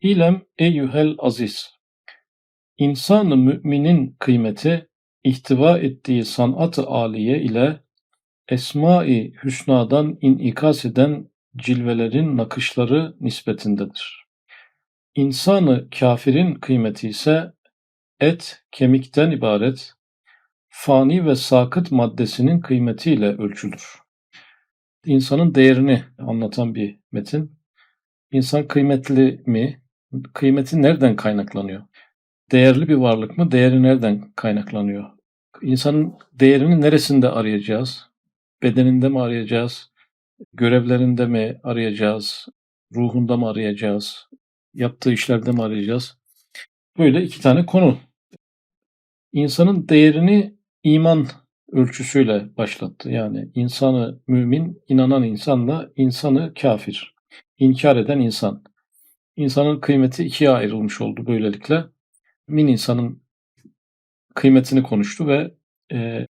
İlem eyyuhel aziz. İnsan-ı müminin kıymeti ihtiva ettiği sanat-ı aliye ile esma-i hüsnadan inikas eden cilvelerin nakışları nispetindedir. İnsanı kafirin kıymeti ise et, kemikten ibaret, fani ve sakıt maddesinin kıymetiyle ölçülür. İnsanın değerini anlatan bir metin. İnsan kıymetli mi? Kıymeti nereden kaynaklanıyor? Değerli bir varlık mı? Değeri nereden kaynaklanıyor? İnsanın değerini neresinde arayacağız? Bedeninde mi arayacağız? Görevlerinde mi arayacağız? Ruhunda mı arayacağız? Yaptığı işlerde mi arayacağız? Böyle iki tane konu. İnsanın değerini iman ölçüsüyle başlattı. Yani insanı mümin, inanan insanla insanı kafir, inkar eden insan. İnsanın kıymeti ikiye ayrılmış oldu böylelikle. Min insanın kıymetini konuştu ve e,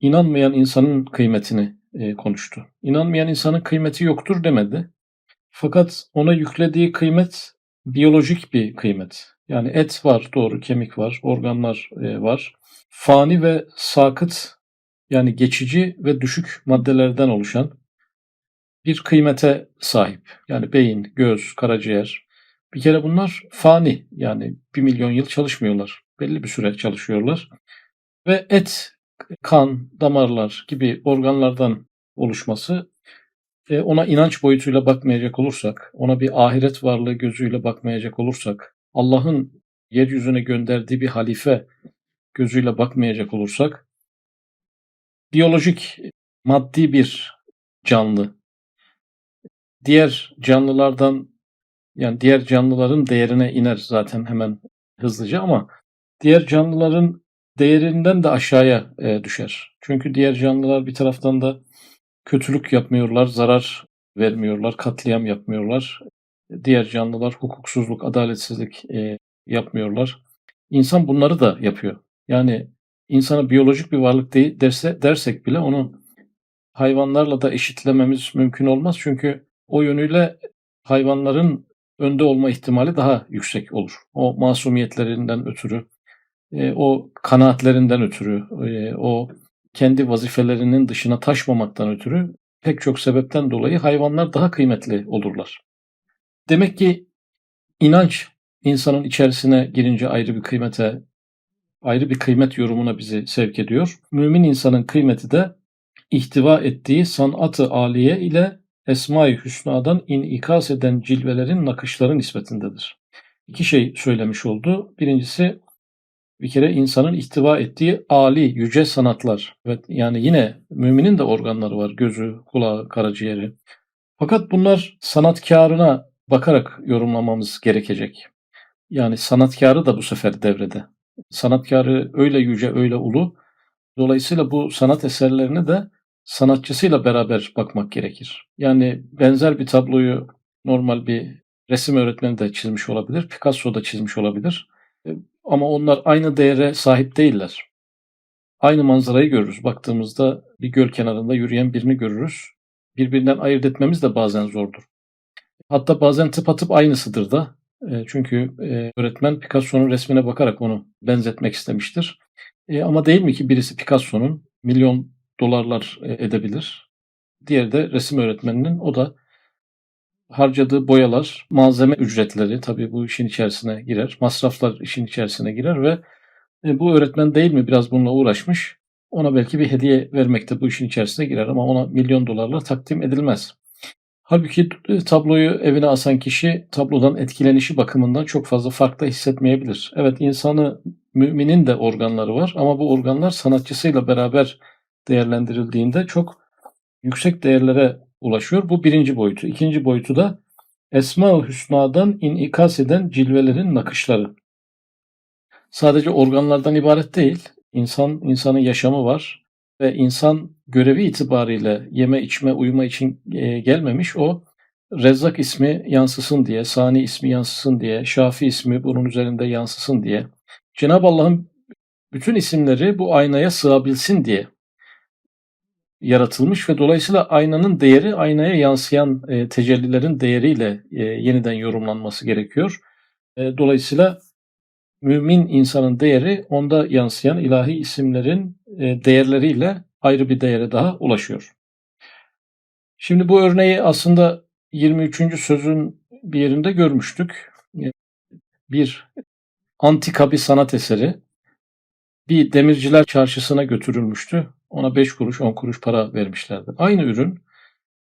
inanmayan insanın kıymetini e, konuştu. İnanmayan insanın kıymeti yoktur demedi. Fakat ona yüklediği kıymet biyolojik bir kıymet. Yani et var, doğru kemik var, organlar e, var. Fani ve sakıt yani geçici ve düşük maddelerden oluşan bir kıymete sahip. Yani beyin, göz, karaciğer. Bir kere bunlar fani yani bir milyon yıl çalışmıyorlar. Belli bir süre çalışıyorlar. Ve et, kan, damarlar gibi organlardan oluşması e, ona inanç boyutuyla bakmayacak olursak, ona bir ahiret varlığı gözüyle bakmayacak olursak, Allah'ın yeryüzüne gönderdiği bir halife gözüyle bakmayacak olursak, biyolojik, maddi bir canlı. Diğer canlılardan, yani diğer canlıların değerine iner zaten hemen hızlıca ama diğer canlıların değerinden de aşağıya e, düşer. Çünkü diğer canlılar bir taraftan da kötülük yapmıyorlar, zarar vermiyorlar, katliam yapmıyorlar. Diğer canlılar hukuksuzluk, adaletsizlik e, yapmıyorlar. İnsan bunları da yapıyor. Yani insana biyolojik bir varlık değil derse, dersek bile onu hayvanlarla da eşitlememiz mümkün olmaz. Çünkü o yönüyle hayvanların önde olma ihtimali daha yüksek olur. O masumiyetlerinden ötürü, e, o kanaatlerinden ötürü, e, o kendi vazifelerinin dışına taşmamaktan ötürü pek çok sebepten dolayı hayvanlar daha kıymetli olurlar. Demek ki inanç insanın içerisine girince ayrı bir kıymete, ayrı bir kıymet yorumuna bizi sevk ediyor. Mümin insanın kıymeti de ihtiva ettiği sanatı aliye ile Esma-i Hüsna'dan inikas eden cilvelerin nakışları nispetindedir. İki şey söylemiş oldu. Birincisi bir kere insanın ihtiva ettiği ali, yüce sanatlar. Evet, yani yine müminin de organları var. Gözü, kulağı, karaciğeri. Fakat bunlar sanatkarına bakarak yorumlamamız gerekecek. Yani sanatkarı da bu sefer devrede. Sanatkarı öyle yüce, öyle ulu. Dolayısıyla bu sanat eserlerine de sanatçısıyla beraber bakmak gerekir. Yani benzer bir tabloyu normal bir resim öğretmeni de çizmiş olabilir, Picasso da çizmiş olabilir. Ama onlar aynı değere sahip değiller. Aynı manzarayı görürüz. Baktığımızda bir göl kenarında yürüyen birini görürüz. Birbirinden ayırt etmemiz de bazen zordur. Hatta bazen tıpatıp aynısıdır da. E, çünkü e, öğretmen Picasso'nun resmine bakarak onu benzetmek istemiştir. E, ama değil mi ki birisi Picasso'nun milyon dolarlar edebilir. Diğeri de resim öğretmeninin o da harcadığı boyalar, malzeme ücretleri tabii bu işin içerisine girer. Masraflar işin içerisine girer ve e, bu öğretmen değil mi biraz bununla uğraşmış? Ona belki bir hediye vermek de bu işin içerisine girer ama ona milyon dolarla takdim edilmez. Halbuki e, tabloyu evine asan kişi tablodan etkilenişi bakımından çok fazla farklı hissetmeyebilir. Evet insanı müminin de organları var ama bu organlar sanatçısıyla beraber değerlendirildiğinde çok yüksek değerlere ulaşıyor. Bu birinci boyutu. İkinci boyutu da Esma-ı Hüsna'dan inikas eden cilvelerin nakışları. Sadece organlardan ibaret değil. İnsan, insanın yaşamı var ve insan görevi itibariyle yeme, içme, uyuma için e, gelmemiş. O Rezzak ismi yansısın diye, Sani ismi yansısın diye, Şafi ismi bunun üzerinde yansısın diye. Cenab-ı Allah'ın bütün isimleri bu aynaya sığabilsin diye yaratılmış ve dolayısıyla aynanın değeri aynaya yansıyan e, tecellilerin değeriyle e, yeniden yorumlanması gerekiyor. E, dolayısıyla mümin insanın değeri onda yansıyan ilahi isimlerin e, değerleriyle ayrı bir değere daha ulaşıyor. Şimdi bu örneği aslında 23. sözün bir yerinde görmüştük. E, bir antika bir sanat eseri bir demirciler çarşısına götürülmüştü. Ona 5 kuruş 10 kuruş para vermişlerdi. Aynı ürün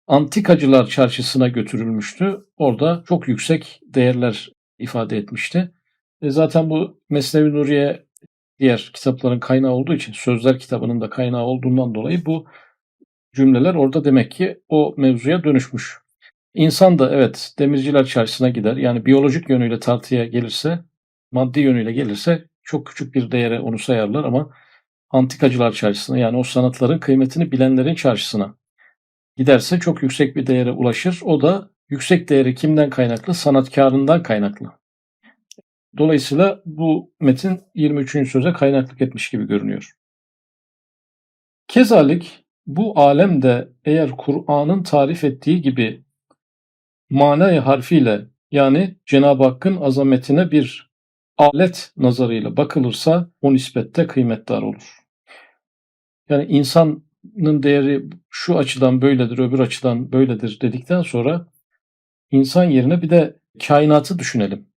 antikacılar çarşısına götürülmüştü. Orada çok yüksek değerler ifade etmişti. E zaten bu Mesnevi Nuriye diğer kitapların kaynağı olduğu için Sözler kitabının da kaynağı olduğundan dolayı bu cümleler orada demek ki o mevzuya dönüşmüş. İnsan da evet demirciler çarşısına gider. Yani biyolojik yönüyle tartıya gelirse, maddi yönüyle gelirse çok küçük bir değere onu sayarlar ama antikacılar çarşısına yani o sanatların kıymetini bilenlerin çarşısına giderse çok yüksek bir değere ulaşır. O da yüksek değeri kimden kaynaklı? Sanatkarından kaynaklı. Dolayısıyla bu metin 23. söze kaynaklık etmiş gibi görünüyor. Kezalik bu alemde eğer Kur'an'ın tarif ettiği gibi manayı harfiyle yani Cenab-ı Hakk'ın azametine bir alet nazarıyla bakılırsa o nispette kıymetdar olur. Yani insanın değeri şu açıdan böyledir, öbür açıdan böyledir dedikten sonra insan yerine bir de kainatı düşünelim.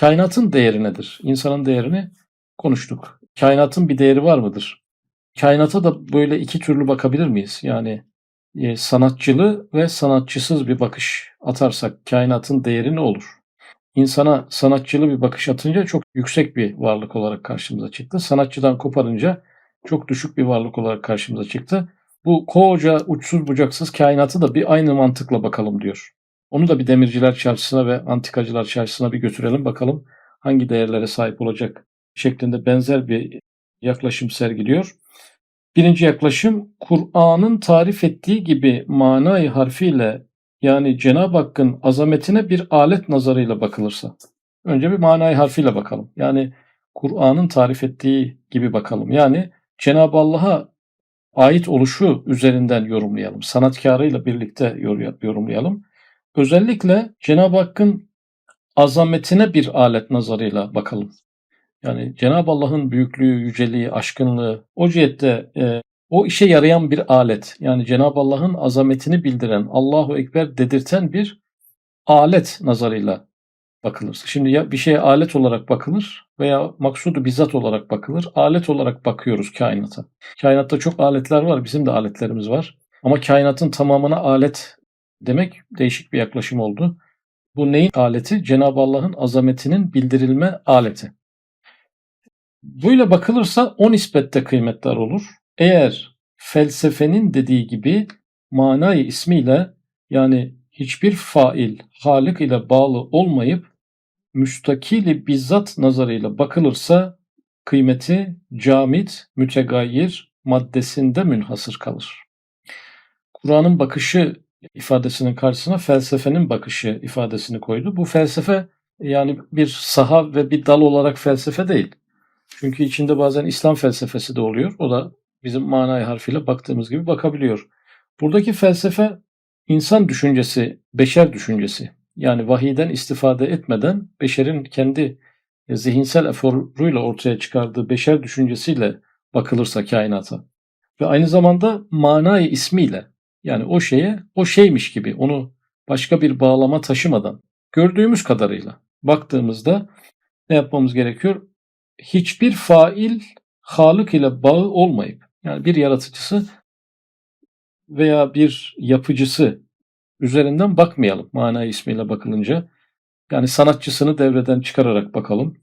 Kainatın değeri nedir? İnsanın değerini konuştuk. Kainatın bir değeri var mıdır? Kainata da böyle iki türlü bakabilir miyiz? Yani e, sanatçılı ve sanatçısız bir bakış atarsak kainatın değeri ne olur? İnsana sanatçılı bir bakış atınca çok yüksek bir varlık olarak karşımıza çıktı. Sanatçıdan koparınca çok düşük bir varlık olarak karşımıza çıktı. Bu koca uçsuz bucaksız kainatı da bir aynı mantıkla bakalım diyor. Onu da bir demirciler çarşısına ve antikacılar çarşısına bir götürelim bakalım hangi değerlere sahip olacak şeklinde benzer bir yaklaşım sergiliyor. Birinci yaklaşım Kur'an'ın tarif ettiği gibi manayı harfiyle yani Cenab-ı Hakk'ın azametine bir alet nazarıyla bakılırsa. Önce bir manayı harfiyle bakalım. Yani Kur'an'ın tarif ettiği gibi bakalım. Yani Cenab-ı Allah'a ait oluşu üzerinden yorumlayalım. Sanatkarıyla birlikte yorumlayalım. Özellikle Cenab-ı Hakk'ın azametine bir alet nazarıyla bakalım. Yani Cenab-ı Allah'ın büyüklüğü, yüceliği, aşkınlığı o cihette e, o işe yarayan bir alet. Yani Cenab-ı Allah'ın azametini bildiren, Allahu Ekber dedirten bir alet nazarıyla bakılır. Şimdi ya bir şeye alet olarak bakılır veya maksudu bizzat olarak bakılır. Alet olarak bakıyoruz kainata. Kainatta çok aletler var, bizim de aletlerimiz var. Ama kainatın tamamına alet demek değişik bir yaklaşım oldu. Bu neyin aleti? Cenab-ı Allah'ın azametinin bildirilme aleti. Böyle bakılırsa o nispette kıymetler olur. Eğer felsefenin dediği gibi manayı ismiyle yani hiçbir fail Halik ile bağlı olmayıp müstakili bizzat nazarıyla bakılırsa kıymeti camit, mütegayir maddesinde münhasır kalır. Kur'an'ın bakışı ifadesinin karşısına felsefenin bakışı ifadesini koydu. Bu felsefe yani bir saha ve bir dal olarak felsefe değil. Çünkü içinde bazen İslam felsefesi de oluyor. O da bizim manayı harfiyle baktığımız gibi bakabiliyor. Buradaki felsefe insan düşüncesi, beşer düşüncesi. Yani vahiyden istifade etmeden beşerin kendi zihinsel eforuyla ortaya çıkardığı beşer düşüncesiyle bakılırsa kainata. Ve aynı zamanda manayı ismiyle yani o şeye o şeymiş gibi onu başka bir bağlama taşımadan gördüğümüz kadarıyla baktığımızda ne yapmamız gerekiyor? Hiçbir fail Halık ile bağı olmayıp yani bir yaratıcısı veya bir yapıcısı üzerinden bakmayalım mana ismiyle bakılınca. Yani sanatçısını devreden çıkararak bakalım.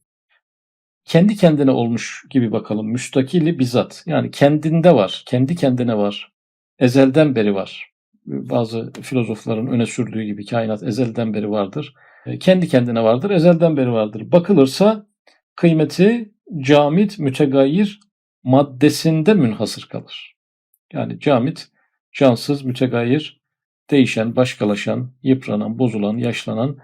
Kendi kendine olmuş gibi bakalım. Müstakili bizzat. Yani kendinde var. Kendi kendine var. Ezelden beri var. Bazı filozofların öne sürdüğü gibi kainat ezelden beri vardır. E, kendi kendine vardır. Ezelden beri vardır. Bakılırsa kıymeti camit, mütegayir maddesinde münhasır kalır. Yani camit cansız, mütegayir, değişen, başkalaşan, yıpranan, bozulan, yaşlanan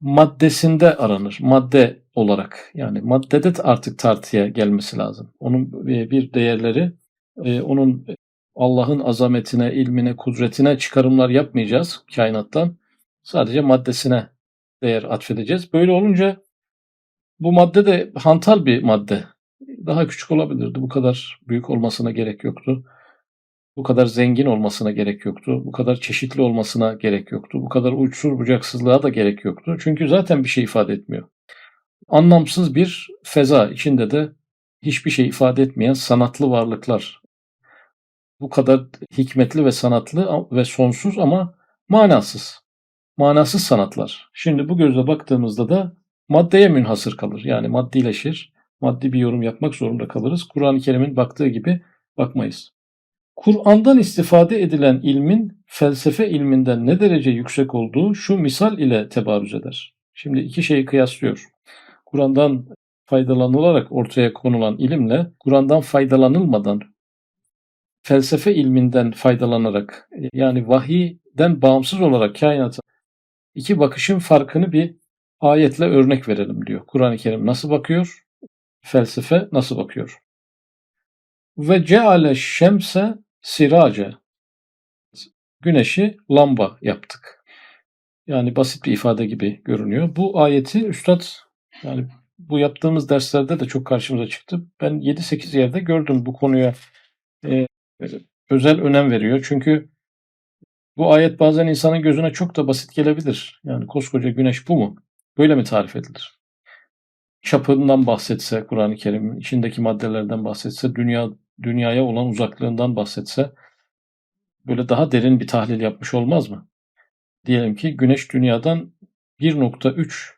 maddesinde aranır. Madde olarak yani maddede artık tartıya gelmesi lazım. Onun bir değerleri, e, onun Allah'ın azametine, ilmine, kudretine çıkarımlar yapmayacağız kainattan. Sadece maddesine değer atfedeceğiz. Böyle olunca bu madde de hantal bir madde. Daha küçük olabilirdi. Bu kadar büyük olmasına gerek yoktu. Bu kadar zengin olmasına gerek yoktu. Bu kadar çeşitli olmasına gerek yoktu. Bu kadar uçsuz bucaksızlığa da gerek yoktu. Çünkü zaten bir şey ifade etmiyor. Anlamsız bir feza içinde de hiçbir şey ifade etmeyen sanatlı varlıklar. Bu kadar hikmetli ve sanatlı ve sonsuz ama manasız. Manasız sanatlar. Şimdi bu gözle baktığımızda da maddeye münhasır kalır. Yani maddileşir. Maddi bir yorum yapmak zorunda kalırız. Kur'an-ı Kerim'in baktığı gibi bakmayız. Kur'an'dan istifade edilen ilmin felsefe ilminden ne derece yüksek olduğu şu misal ile tebarüz eder. Şimdi iki şeyi kıyaslıyor. Kur'an'dan faydalanılarak ortaya konulan ilimle Kur'an'dan faydalanılmadan felsefe ilminden faydalanarak yani vahiyden bağımsız olarak kainata iki bakışın farkını bir ayetle örnek verelim diyor. Kur'an-ı Kerim nasıl bakıyor? Felsefe nasıl bakıyor? Ve ceale şemse sirace. Güneşi lamba yaptık. Yani basit bir ifade gibi görünüyor. Bu ayeti üstad yani bu yaptığımız derslerde de çok karşımıza çıktı. Ben 7-8 yerde gördüm bu konuya e, özel önem veriyor. Çünkü bu ayet bazen insanın gözüne çok da basit gelebilir. Yani koskoca güneş bu mu? Böyle mi tarif edilir? Çapından bahsetse Kur'an-ı Kerim'in içindeki maddelerden bahsetse, dünya dünyaya olan uzaklığından bahsetse böyle daha derin bir tahlil yapmış olmaz mı? Diyelim ki güneş dünyadan 1.3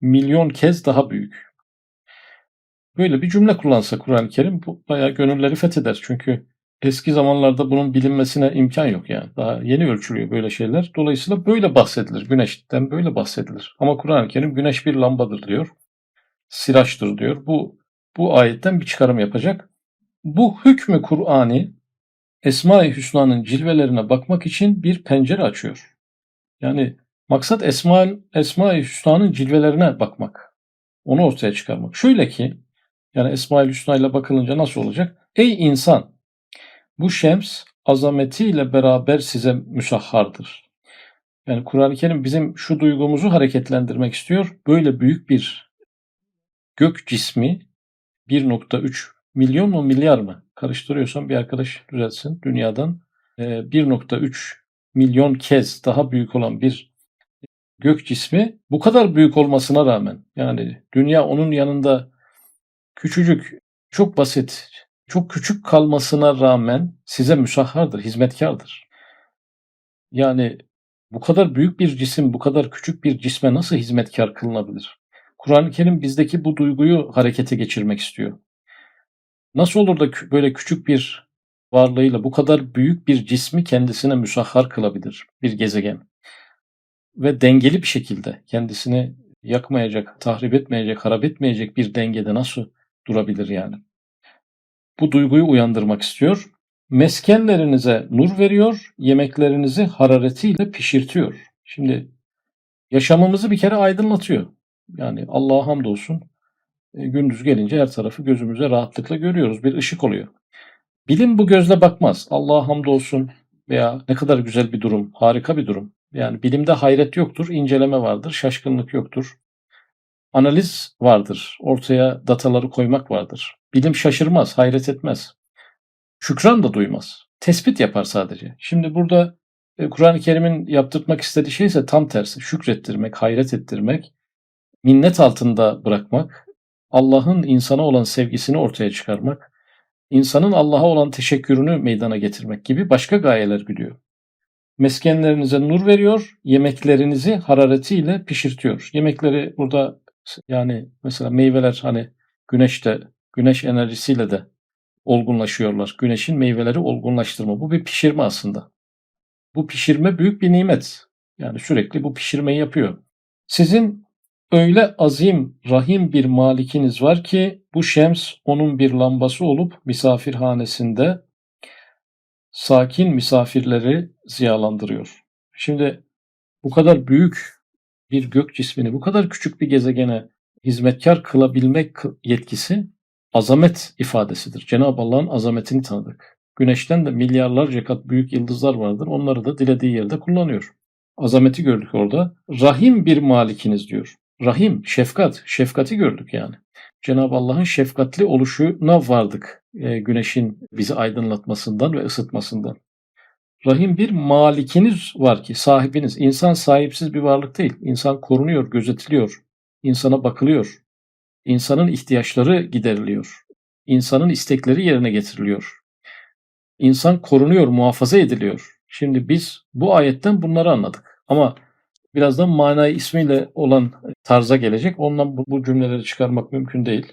milyon kez daha büyük. Böyle bir cümle kullansa Kur'an-ı Kerim bu bayağı gönülleri fetheder. Çünkü eski zamanlarda bunun bilinmesine imkan yok yani. Daha yeni ölçülüyor böyle şeyler. Dolayısıyla böyle bahsedilir. Güneşten böyle bahsedilir. Ama Kur'an-ı Kerim güneş bir lambadır diyor. Siraçtır diyor. Bu bu ayetten bir çıkarım yapacak. Bu hükmü Kur'an'ı Esma-i Hüsna'nın cilvelerine bakmak için bir pencere açıyor. Yani maksat Esma, Esma-i Hüsna'nın cilvelerine bakmak. Onu ortaya çıkarmak. Şöyle ki yani Esma-i Hüsna ile bakılınca nasıl olacak? Ey insan bu şems azametiyle beraber size müsahhardır. Yani Kur'an-ı Kerim bizim şu duygumuzu hareketlendirmek istiyor. Böyle büyük bir gök cismi 1.3 milyon mu milyar mı? Karıştırıyorsam bir arkadaş düzeltsin. Dünyadan 1.3 e, milyon kez daha büyük olan bir gök cismi bu kadar büyük olmasına rağmen yani dünya onun yanında küçücük, çok basit, çok küçük kalmasına rağmen size müsahhardır, hizmetkardır. Yani bu kadar büyük bir cisim, bu kadar küçük bir cisme nasıl hizmetkar kılınabilir? Kur'an-ı Kerim bizdeki bu duyguyu harekete geçirmek istiyor. Nasıl olur da böyle küçük bir varlığıyla bu kadar büyük bir cismi kendisine müsahhar kılabilir bir gezegen? Ve dengeli bir şekilde kendisini yakmayacak, tahrip etmeyecek, harap etmeyecek bir dengede nasıl durabilir yani? Bu duyguyu uyandırmak istiyor. Meskenlerinize nur veriyor, yemeklerinizi hararetiyle pişirtiyor. Şimdi yaşamımızı bir kere aydınlatıyor. Yani Allah'a hamdolsun e, gündüz gelince her tarafı gözümüze rahatlıkla görüyoruz. Bir ışık oluyor. Bilim bu gözle bakmaz. Allah'a hamdolsun veya ne kadar güzel bir durum, harika bir durum. Yani bilimde hayret yoktur, inceleme vardır, şaşkınlık yoktur. Analiz vardır, ortaya dataları koymak vardır. Bilim şaşırmaz, hayret etmez. Şükran da duymaz. Tespit yapar sadece. Şimdi burada e, Kur'an-ı Kerim'in yaptırmak istediği şey ise tam tersi. Şükrettirmek, hayret ettirmek, minnet altında bırakmak, Allah'ın insana olan sevgisini ortaya çıkarmak, insanın Allah'a olan teşekkürünü meydana getirmek gibi başka gayeler güdüyor. Meskenlerinize nur veriyor, yemeklerinizi hararetiyle pişirtiyor. Yemekleri burada yani mesela meyveler hani güneşte, güneş enerjisiyle de olgunlaşıyorlar. Güneşin meyveleri olgunlaştırma. Bu bir pişirme aslında. Bu pişirme büyük bir nimet. Yani sürekli bu pişirmeyi yapıyor. Sizin Öyle azim, rahim bir malikiniz var ki bu şems onun bir lambası olup misafirhanesinde sakin misafirleri ziyalandırıyor. Şimdi bu kadar büyük bir gök cismini, bu kadar küçük bir gezegene hizmetkar kılabilmek yetkisi azamet ifadesidir. Cenab-ı Allah'ın azametini tanıdık. Güneşten de milyarlarca kat büyük yıldızlar vardır. Onları da dilediği yerde kullanıyor. Azameti gördük orada. Rahim bir malikiniz diyor. Rahim, şefkat, şefkati gördük yani. Cenab-ı Allah'ın şefkatli oluşuna vardık e, güneşin bizi aydınlatmasından ve ısıtmasından. Rahim bir malikiniz var ki sahibiniz. İnsan sahipsiz bir varlık değil. İnsan korunuyor, gözetiliyor. İnsana bakılıyor. İnsanın ihtiyaçları gideriliyor. İnsanın istekleri yerine getiriliyor. İnsan korunuyor, muhafaza ediliyor. Şimdi biz bu ayetten bunları anladık. Ama birazdan manayı ismiyle olan tarza gelecek. Ondan bu, bu cümleleri çıkarmak mümkün değil.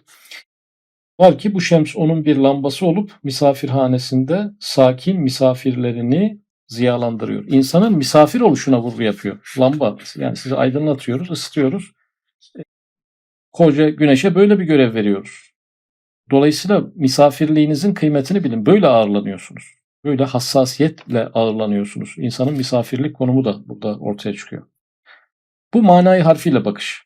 Var ki bu şems onun bir lambası olup misafirhanesinde sakin misafirlerini ziyalandırıyor. İnsanın misafir oluşuna vurgu yapıyor. Lamba yani sizi aydınlatıyoruz, ısıtıyoruz. Koca güneşe böyle bir görev veriyoruz. Dolayısıyla misafirliğinizin kıymetini bilin. Böyle ağırlanıyorsunuz. Böyle hassasiyetle ağırlanıyorsunuz. İnsanın misafirlik konumu da burada ortaya çıkıyor. Bu manayı harfiyle bakış.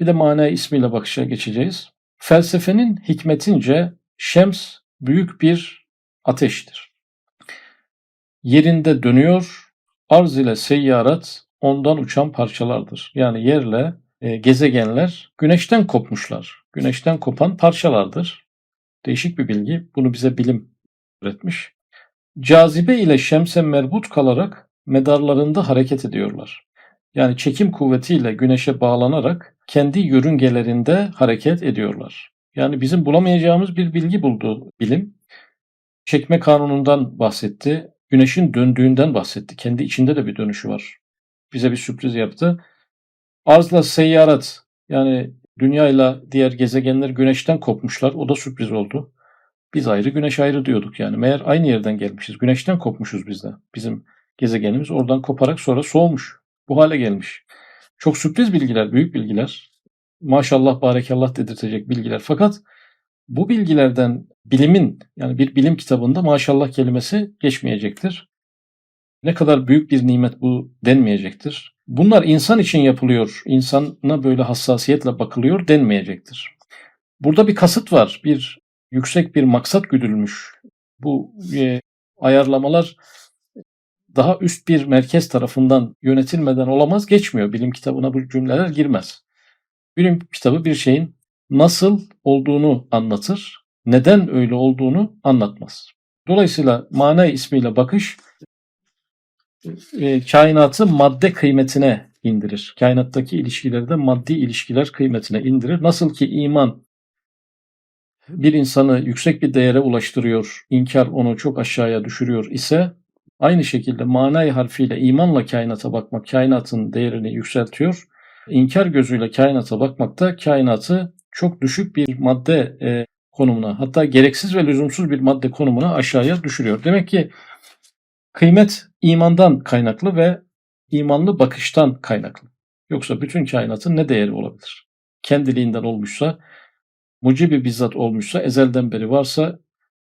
Bir de manayı ismiyle bakışa geçeceğiz. Felsefenin hikmetince şems büyük bir ateştir. Yerinde dönüyor, arz ile seyyarat ondan uçan parçalardır. Yani yerle e, gezegenler güneşten kopmuşlar. Güneşten kopan parçalardır. Değişik bir bilgi. Bunu bize bilim öğretmiş. Cazibe ile şemse merbut kalarak medarlarında hareket ediyorlar. Yani çekim kuvvetiyle güneşe bağlanarak kendi yörüngelerinde hareket ediyorlar. Yani bizim bulamayacağımız bir bilgi buldu bilim. Çekme kanunundan bahsetti. Güneşin döndüğünden bahsetti. Kendi içinde de bir dönüşü var. Bize bir sürpriz yaptı. Arzla seyyarat yani dünya ile diğer gezegenler güneşten kopmuşlar. O da sürpriz oldu. Biz ayrı güneş ayrı diyorduk yani. Meğer aynı yerden gelmişiz. Güneşten kopmuşuz biz de. Bizim gezegenimiz oradan koparak sonra soğumuş. Bu hale gelmiş. Çok sürpriz bilgiler, büyük bilgiler. Maşallah, barekallah dedirtecek bilgiler. Fakat bu bilgilerden bilimin yani bir bilim kitabında maşallah kelimesi geçmeyecektir. Ne kadar büyük bir nimet bu denmeyecektir. Bunlar insan için yapılıyor, insana böyle hassasiyetle bakılıyor denmeyecektir. Burada bir kasıt var, bir yüksek bir maksat güdülmüş. Bu e, ayarlamalar daha üst bir merkez tarafından yönetilmeden olamaz geçmiyor. Bilim kitabına bu cümleler girmez. Bilim kitabı bir şeyin nasıl olduğunu anlatır, neden öyle olduğunu anlatmaz. Dolayısıyla mana ismiyle bakış e, kainatı madde kıymetine indirir. Kainattaki ilişkileri de maddi ilişkiler kıymetine indirir. Nasıl ki iman bir insanı yüksek bir değere ulaştırıyor, inkar onu çok aşağıya düşürüyor ise aynı şekilde manay harfiyle imanla kainata bakmak kainatın değerini yükseltiyor. İnkar gözüyle kainata bakmak da kainatı çok düşük bir madde e, konumuna hatta gereksiz ve lüzumsuz bir madde konumuna aşağıya düşürüyor. Demek ki kıymet imandan kaynaklı ve imanlı bakıştan kaynaklı. Yoksa bütün kainatın ne değeri olabilir? Kendiliğinden olmuşsa mucibi bizzat olmuşsa, ezelden beri varsa,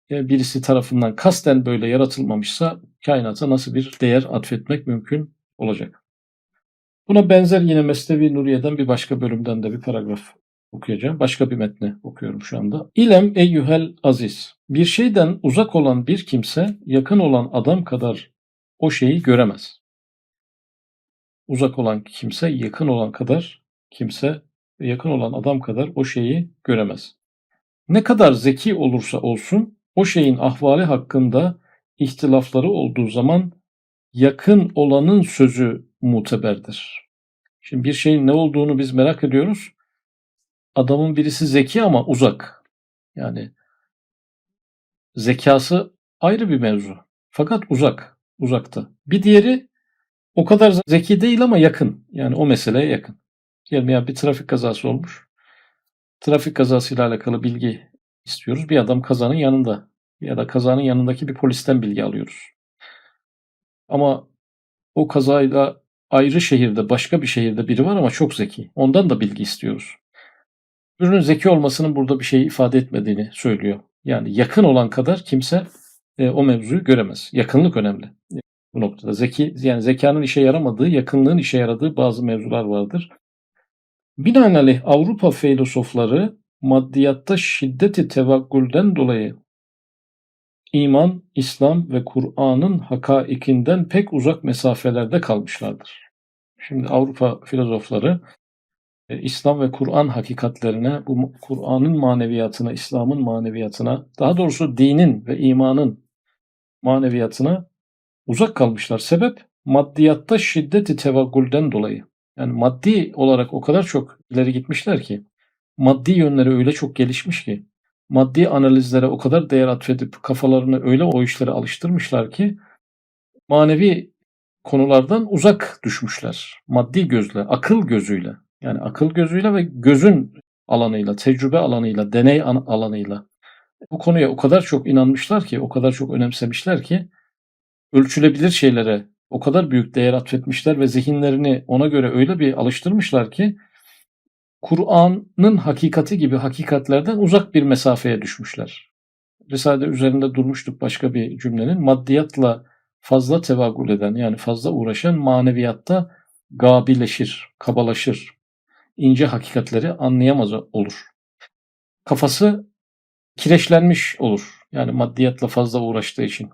birisi tarafından kasten böyle yaratılmamışsa kainata nasıl bir değer atfetmek mümkün olacak? Buna benzer yine Mesnevi Nuriye'den bir başka bölümden de bir paragraf okuyacağım. Başka bir metni okuyorum şu anda. İlem eyyuhel aziz. Bir şeyden uzak olan bir kimse yakın olan adam kadar o şeyi göremez. Uzak olan kimse yakın olan kadar kimse yakın olan adam kadar o şeyi göremez. Ne kadar zeki olursa olsun o şeyin ahvali hakkında ihtilafları olduğu zaman yakın olanın sözü muteberdir. Şimdi bir şeyin ne olduğunu biz merak ediyoruz. Adamın birisi zeki ama uzak. Yani zekası ayrı bir mevzu. Fakat uzak, uzakta. Bir diğeri o kadar zeki değil ama yakın. Yani o meseleye yakın. Diyelim ya bir trafik kazası olmuş. Trafik kazasıyla alakalı bilgi istiyoruz. Bir adam kazanın yanında ya da kazanın yanındaki bir polisten bilgi alıyoruz. Ama o kazayla ayrı şehirde, başka bir şehirde biri var ama çok zeki. Ondan da bilgi istiyoruz. Ürünün zeki olmasının burada bir şey ifade etmediğini söylüyor. Yani yakın olan kadar kimse e, o mevzuyu göremez. Yakınlık önemli bu noktada. Zeki yani zekanın işe yaramadığı, yakınlığın işe yaradığı bazı mevzular vardır. Binaenaleyh Avrupa filozofları maddiyatta şiddeti tevakkülden dolayı iman, İslam ve Kur'an'ın hakaikinden pek uzak mesafelerde kalmışlardır. Şimdi Avrupa filozofları e, İslam ve Kur'an hakikatlerine, bu Kur'an'ın maneviyatına, İslam'ın maneviyatına, daha doğrusu dinin ve imanın maneviyatına uzak kalmışlar. Sebep maddiyatta şiddeti tevaggülden dolayı. Yani maddi olarak o kadar çok ileri gitmişler ki, maddi yönleri öyle çok gelişmiş ki, maddi analizlere o kadar değer atfedip kafalarını öyle o işlere alıştırmışlar ki, manevi konulardan uzak düşmüşler. Maddi gözle, akıl gözüyle. Yani akıl gözüyle ve gözün alanıyla, tecrübe alanıyla, deney alanıyla bu konuya o kadar çok inanmışlar ki, o kadar çok önemsemişler ki ölçülebilir şeylere o kadar büyük değer atfetmişler ve zihinlerini ona göre öyle bir alıştırmışlar ki Kur'an'ın hakikati gibi hakikatlerden uzak bir mesafeye düşmüşler. Risale üzerinde durmuştuk başka bir cümlenin. Maddiyatla fazla tevagül eden yani fazla uğraşan maneviyatta gabileşir, kabalaşır. ince hakikatleri anlayamaz olur. Kafası kireçlenmiş olur. Yani maddiyatla fazla uğraştığı için.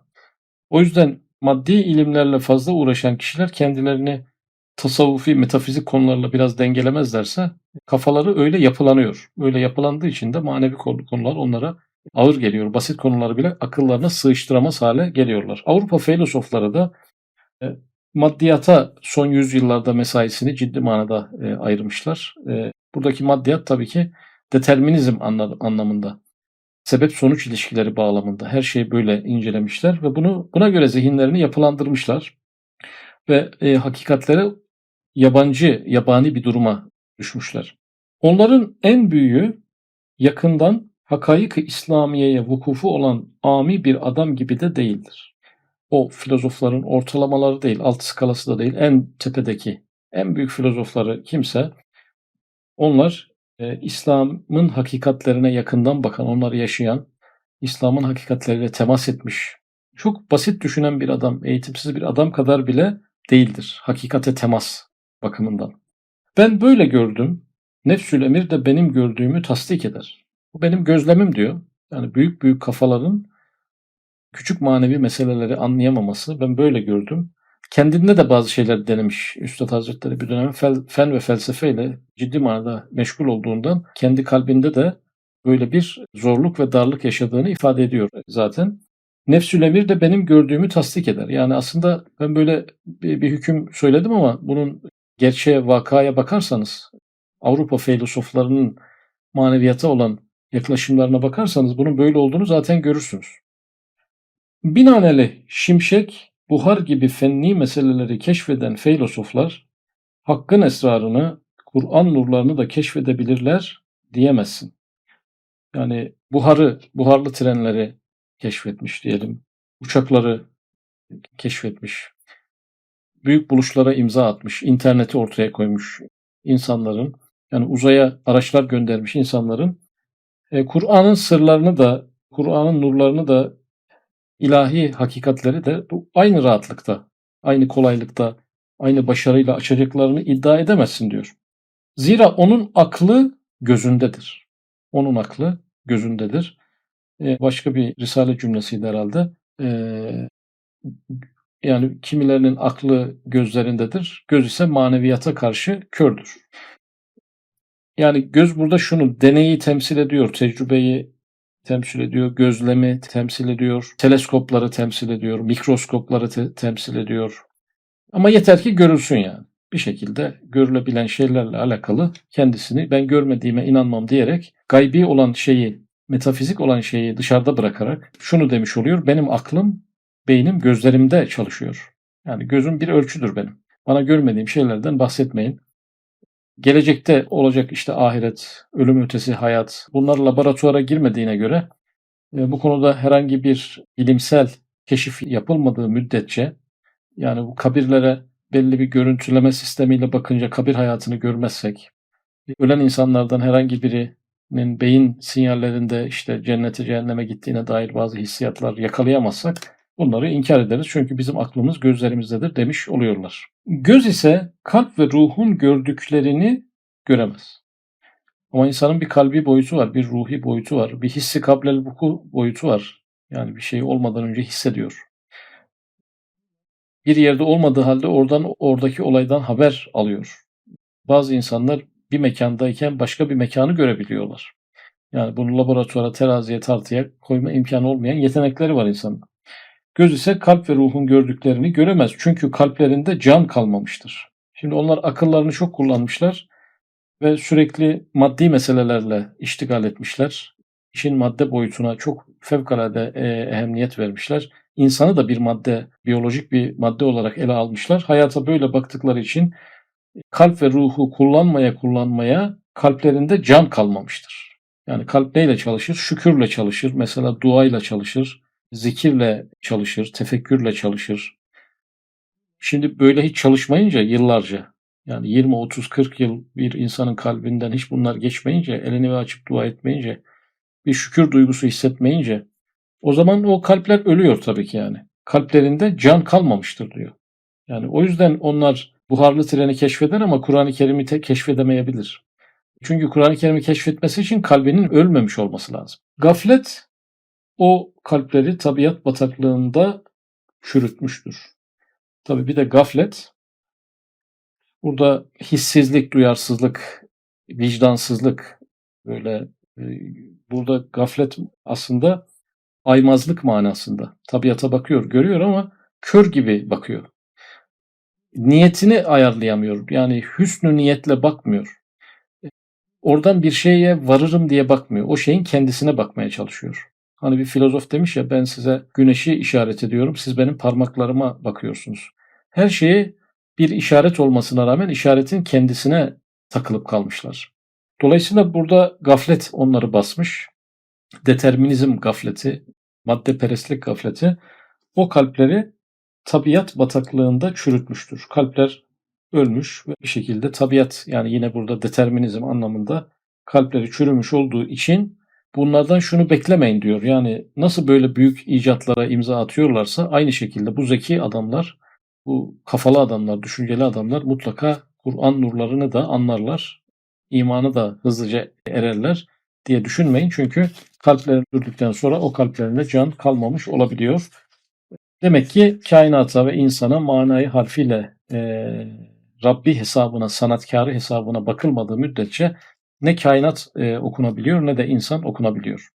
O yüzden maddi ilimlerle fazla uğraşan kişiler kendilerini tasavvufi, metafizik konularla biraz dengelemezlerse kafaları öyle yapılanıyor. Öyle yapılandığı için de manevi konular onlara ağır geliyor. Basit konuları bile akıllarına sığıştıramaz hale geliyorlar. Avrupa filozofları da e, maddiyata son yüzyıllarda mesaisini ciddi manada e, ayırmışlar. E, buradaki maddiyat tabii ki determinizm anlamında sebep sonuç ilişkileri bağlamında her şeyi böyle incelemişler ve bunu buna göre zihinlerini yapılandırmışlar ve e, hakikatlere yabancı, yabani bir duruma düşmüşler. Onların en büyüğü yakından hakaik-i İslamiye'ye vukufu olan ami bir adam gibi de değildir. O filozofların ortalamaları değil, alt skalası da değil, en tepedeki, en büyük filozofları kimse onlar e, İslam'ın hakikatlerine yakından bakan, onları yaşayan, İslam'ın hakikatleriyle temas etmiş, çok basit düşünen bir adam, eğitimsiz bir adam kadar bile değildir. Hakikate temas bakımından. Ben böyle gördüm. Nefsül emir de benim gördüğümü tasdik eder. Bu benim gözlemim diyor. Yani büyük büyük kafaların küçük manevi meseleleri anlayamaması ben böyle gördüm. Kendinde de bazı şeyler denemiş. Üstad Hazretleri bir dönem fel, fen ve felsefeyle ciddi manada meşgul olduğundan kendi kalbinde de böyle bir zorluk ve darlık yaşadığını ifade ediyor zaten. Nefsül emir de benim gördüğümü tasdik eder. Yani aslında ben böyle bir, bir hüküm söyledim ama bunun gerçeğe, vakaya bakarsanız Avrupa filozoflarının maneviyata olan yaklaşımlarına bakarsanız bunun böyle olduğunu zaten görürsünüz. Binaenaleyh şimşek buhar gibi fenni meseleleri keşfeden filozoflar hakkın esrarını, Kur'an nurlarını da keşfedebilirler diyemezsin. Yani buharı, buharlı trenleri keşfetmiş diyelim. Uçakları keşfetmiş. Büyük buluşlara imza atmış. interneti ortaya koymuş insanların. Yani uzaya araçlar göndermiş insanların. E, Kur'an'ın sırlarını da, Kur'an'ın nurlarını da ilahi hakikatleri de aynı rahatlıkta, aynı kolaylıkta, aynı başarıyla açacaklarını iddia edemezsin diyor. Zira onun aklı gözündedir. Onun aklı gözündedir. Ee, başka bir risale cümlesiydi herhalde. Ee, yani kimilerinin aklı gözlerindedir. Göz ise maneviyata karşı kördür. Yani göz burada şunu deneyi temsil ediyor, tecrübeyi temsil ediyor, gözlemi temsil ediyor, teleskopları temsil ediyor, mikroskopları te- temsil ediyor. Ama yeter ki görülsün yani. Bir şekilde görülebilen şeylerle alakalı kendisini ben görmediğime inanmam diyerek gaybi olan şeyi, metafizik olan şeyi dışarıda bırakarak şunu demiş oluyor. Benim aklım, beynim gözlerimde çalışıyor. Yani gözüm bir ölçüdür benim. Bana görmediğim şeylerden bahsetmeyin. Gelecekte olacak işte ahiret, ölüm ötesi hayat bunlar laboratuvara girmediğine göre e, bu konuda herhangi bir bilimsel keşif yapılmadığı müddetçe yani bu kabirlere belli bir görüntüleme sistemiyle bakınca kabir hayatını görmezsek, ölen insanlardan herhangi birinin beyin sinyallerinde işte cennete cehenneme gittiğine dair bazı hissiyatlar yakalayamazsak bunları inkar ederiz. Çünkü bizim aklımız gözlerimizdedir demiş oluyorlar. Göz ise kalp ve ruhun gördüklerini göremez. Ama insanın bir kalbi boyutu var, bir ruhi boyutu var, bir hissi kablel vuku boyutu var. Yani bir şey olmadan önce hissediyor. Bir yerde olmadığı halde oradan oradaki olaydan haber alıyor. Bazı insanlar bir mekandayken başka bir mekanı görebiliyorlar. Yani bunu laboratuvara, teraziye, tartıya koyma imkanı olmayan yetenekleri var insanın. Göz ise kalp ve ruhun gördüklerini göremez. Çünkü kalplerinde can kalmamıştır. Şimdi onlar akıllarını çok kullanmışlar ve sürekli maddi meselelerle iştigal etmişler. İşin madde boyutuna çok fevkalade e, ehemmiyet vermişler. İnsanı da bir madde, biyolojik bir madde olarak ele almışlar. Hayata böyle baktıkları için kalp ve ruhu kullanmaya kullanmaya kalplerinde can kalmamıştır. Yani kalp neyle çalışır? Şükürle çalışır. Mesela duayla çalışır. Zikirle çalışır. Tefekkürle çalışır. Şimdi böyle hiç çalışmayınca yıllarca yani 20, 30, 40 yıl bir insanın kalbinden hiç bunlar geçmeyince, elini ve açıp dua etmeyince, bir şükür duygusu hissetmeyince o zaman o kalpler ölüyor tabii ki yani. Kalplerinde can kalmamıştır diyor. Yani o yüzden onlar buharlı treni keşfeder ama Kur'an-ı Kerim'i te- keşfedemeyebilir. Çünkü Kur'an-ı Kerim'i keşfetmesi için kalbinin ölmemiş olması lazım. Gaflet o kalpleri tabiat bataklığında çürütmüştür. Tabii bir de gaflet burada hissizlik, duyarsızlık, vicdansızlık böyle e, burada gaflet aslında aymazlık manasında. Tabiata bakıyor, görüyor ama kör gibi bakıyor. Niyetini ayarlayamıyor. Yani hüsnü niyetle bakmıyor. Oradan bir şeye varırım diye bakmıyor. O şeyin kendisine bakmaya çalışıyor. Hani bir filozof demiş ya ben size güneşi işaret ediyorum. Siz benim parmaklarıma bakıyorsunuz. Her şeye bir işaret olmasına rağmen işaretin kendisine takılıp kalmışlar. Dolayısıyla burada gaflet onları basmış. Determinizm gafleti, maddeperestlik gafleti o kalpleri tabiat bataklığında çürütmüştür. Kalpler ölmüş ve bir şekilde tabiat yani yine burada determinizm anlamında kalpleri çürümüş olduğu için bunlardan şunu beklemeyin diyor. Yani nasıl böyle büyük icatlara imza atıyorlarsa aynı şekilde bu zeki adamlar, bu kafalı adamlar, düşünceli adamlar mutlaka Kur'an nurlarını da anlarlar. imanı da hızlıca ererler diye düşünmeyin. Çünkü kalplerini öldükten sonra o kalplerinde can kalmamış olabiliyor. Demek ki kainata ve insana manayı harfiyle e, Rabbi hesabına, sanatkarı hesabına bakılmadığı müddetçe ne kainat e, okunabiliyor ne de insan okunabiliyor.